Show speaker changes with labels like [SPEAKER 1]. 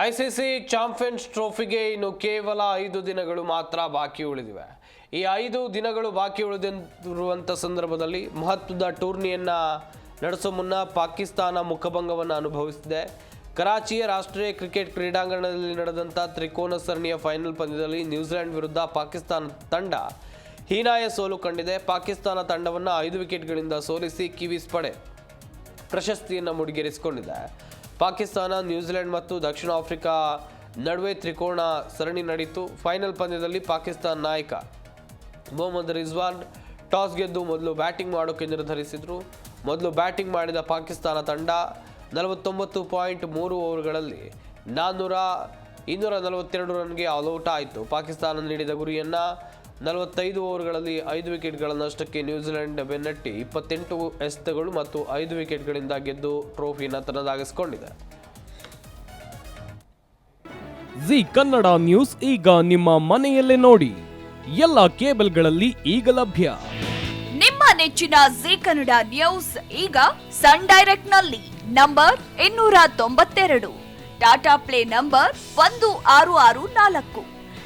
[SPEAKER 1] ICC champions ಟ್ರೋಫಿಗೆ ಇನ್ನು ಕೇವಲ ಐದು ದಿನಗಳು ಮಾತ್ರ ಬಾಕಿ ಉಳಿದಿವೆ. ಈ ಐದು ದಿನಗಳು ಬಾಕಿ ಉಳಿದಿರುವಂಥ ಸಂದರ್ಭದಲ್ಲಿ ಮಹತ್ವದ ಟೂರ್ನಿಯನ್ನು ನಡೆಸೋ ಮುನ್ನ ಪಾಕಿಸ್ತಾನ ಮುಖಭಂಗವನ್ನು ಅನುಭವಿಸಿದೆ. ಕರಾಚಿಯ ರಾಷ್ಟ್ರೀಯ ಕ್ರಿಕೆಟ್ ಕ್ರೀಡಾಂಗಣದಲ್ಲಿ ನಡೆದಂಥ ತ್ರಿಕೋನ ಸರಣಿಯ ಫೈನಲ್ ಪಂದ್ಯದಲ್ಲಿ ನ್ಯೂಜಿಲೆಂಡ್ ವಿರುದ್ಧ ಪಾಕಿಸ್ತಾನ ತಂಡ ಹೀನಾಯ ಸೋಲು ಕಂಡಿದೆ. ಪಾಕಿಸ್ತಾನ ತಂಡವನ್ನು ಐದು ವಿಕೆಟ್ಗಳಿಂದ ಸೋಲಿಸಿ ಕಿವೀಸ್ ಪಡೆ ಪ್ರಶಸ್ತಿಯನ್ನು ಮುಡಿಗೇರಿಸಿಕೊಂಡಿದೆ. ಪಾಕಿಸ್ತಾನ, ನ್ಯೂಜಿಲೆಂಡ್ ಮತ್ತು ದಕ್ಷಿಣ ಆಫ್ರಿಕಾ ನಡುವೆ ತ್ರಿಕೋಣ ಸರಣಿ ನಡೆಯಿತು ಫೈನಲ್ ಪಂದ್ಯದಲ್ಲಿ ಪಾಕಿಸ್ತಾನ ನಾಯಕ ಮೊಹಮ್ಮದ್ ರಿಜ್ವಾನ್ ಟಾಸ್ ಗೆದ್ದು ಮೊದಲು ಬ್ಯಾಟಿಂಗ್ ಮಾಡೋಕೆ ನಿರ್ಧರಿಸಿದ್ರು. ಮೊದಲು ಬ್ಯಾಟಿಂಗ್ ಮಾಡಿದ ಪಾಕಿಸ್ತಾನ ತಂಡ ನಲವತ್ತೊಂಬತ್ತು ಪಾಯಿಂಟ್ ಮೂರು ಓವರ್ಗಳಲ್ಲಿ ನಾನ್ನೂರ ಇನ್ನೂರ ನಲವತ್ತೆರಡು ರನ್ಗೆ ಆಲ್ಔಟ್ ಆಯಿತು. ಪಾಕಿಸ್ತಾನ ನೀಡಿದ ಗುರಿಯನ್ನು ನಲವತ್ತೈದು ಓವರ್ಗಳಲ್ಲಿ ಐದು ವಿಕೆಟ್ಗಳನ್ನಷ್ಟಕ್ಕೆ ನ್ಯೂಜಿಲೆಂಡ್ ಬೆನ್ನಟ್ಟಿ ಇಪ್ಪತ್ತೆಂಟು ಎಸೆತಗಳು ಮತ್ತು ಐದು ವಿಕೆಟ್ಗಳಿಂದ ಗೆದ್ದು ಟ್ರೋಫಿನ ತನ್ನದಾಗಿಸಿಕೊಂಡಿದೆ.
[SPEAKER 2] ಜಿ ಕನ್ನಡ ನ್ಯೂಸ್ ಈಗ ನಿಮ್ಮ ಮನೆಯಲ್ಲೇ ನೋಡಿ. ಎಲ್ಲ ಕೇಬಲ್ಗಳಲ್ಲಿ ಈಗ ಲಭ್ಯ.
[SPEAKER 3] ನಿಮ್ಮ ನೆಚ್ಚಿನ ಜಿ ಕನ್ನಡ ನ್ಯೂಸ್ ಈಗ ಸನ್ ಡೈರೆಕ್ಟ್ನಲ್ಲಿ ನಂಬರ್ ಇನ್ನೂರ ತೊಂಬತ್ತೆರಡು. ಟಾಟಾ ಪ್ಲೇ ನಂಬರ್ ಒಂದು ಆರು ಆರು ನಾಲ್ಕು.